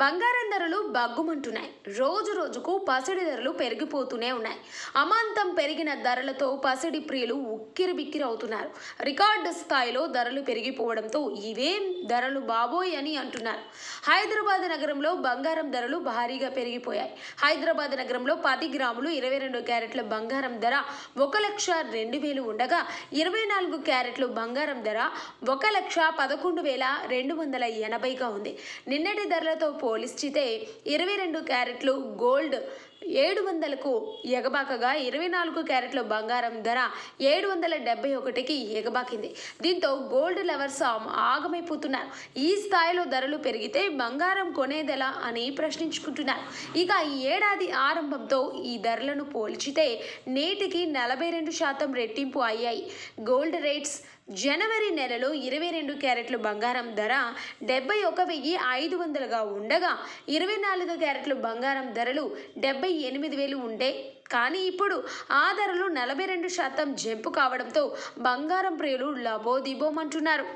బంగారం ధరలు బగ్గుమంటున్నాయి. రోజు రోజుకు పసిడి ధరలు పెరిగిపోతూనే ఉన్నాయి. అమాంతం పెరిగిన ధరలతో పసిడి ప్రియులు ఉక్కిరి బిక్కిరి అవుతున్నారు రికార్డు స్థాయిలో ధరలు పెరిగిపోవడంతో ఇవేం ధరలు బాబోయ్ అని అంటున్నారు. హైదరాబాద్ నగరంలో బంగారం ధరలు భారీగా పెరిగిపోయాయి. హైదరాబాద్ నగరంలో పది గ్రాములు ఇరవై రెండు క్యారెట్ల బంగారం ధర ఒక లక్ష రెండు వేలు ఉండగా ఇరవై నాలుగు క్యారెట్లు బంగారం ధర ఒక లక్ష పదకొండు వేల రెండు వందల ఎనభైగా ఉంది. నిన్నటి ధరలతో పోలిస్తే ఇరవై రెండు క్యారెట్లు గోల్డ్ ఏడు వందలకు ఎగబాకగా ఇరవై నాలుగు క్యారెట్ల బంగారం ధర ఏడు వందల డెబ్బై ఒకటికి ఎగబాకింది. దీంతో గోల్డ్ లవర్స్ ఆమ్- ఆగమైపోతున్నారు. ఈ స్థాయిలో ధరలు పెరిగితే బంగారం కొనేదెలా అని ప్రశ్నించుకుంటున్నారు. ఇక ఈ ఏడాది ఆరంభంతో ఈ ధరలను పోల్చితే నేటికి నలభై రెండు శాతం రెట్టింపు అయ్యాయి. గోల్డ్ రేట్స్ జనవరి నెలలో ఇరవై రెండు క్యారెట్లు బంగారం ధర డెబ్బై ఒక వెయ్యి ఐదు వందలుగా ఉండగా ఇరవై నాలుగు క్యారెట్లు బంగారం ధరలు డెబ్బై ఎనిమిది వేలు ఉండే. కానీ ఇప్పుడు ఆ ధరలు నలభై రెండు శాతం జంపు కావడంతో బంగారం ప్రియులు లబోదిబోమంటున్నారు.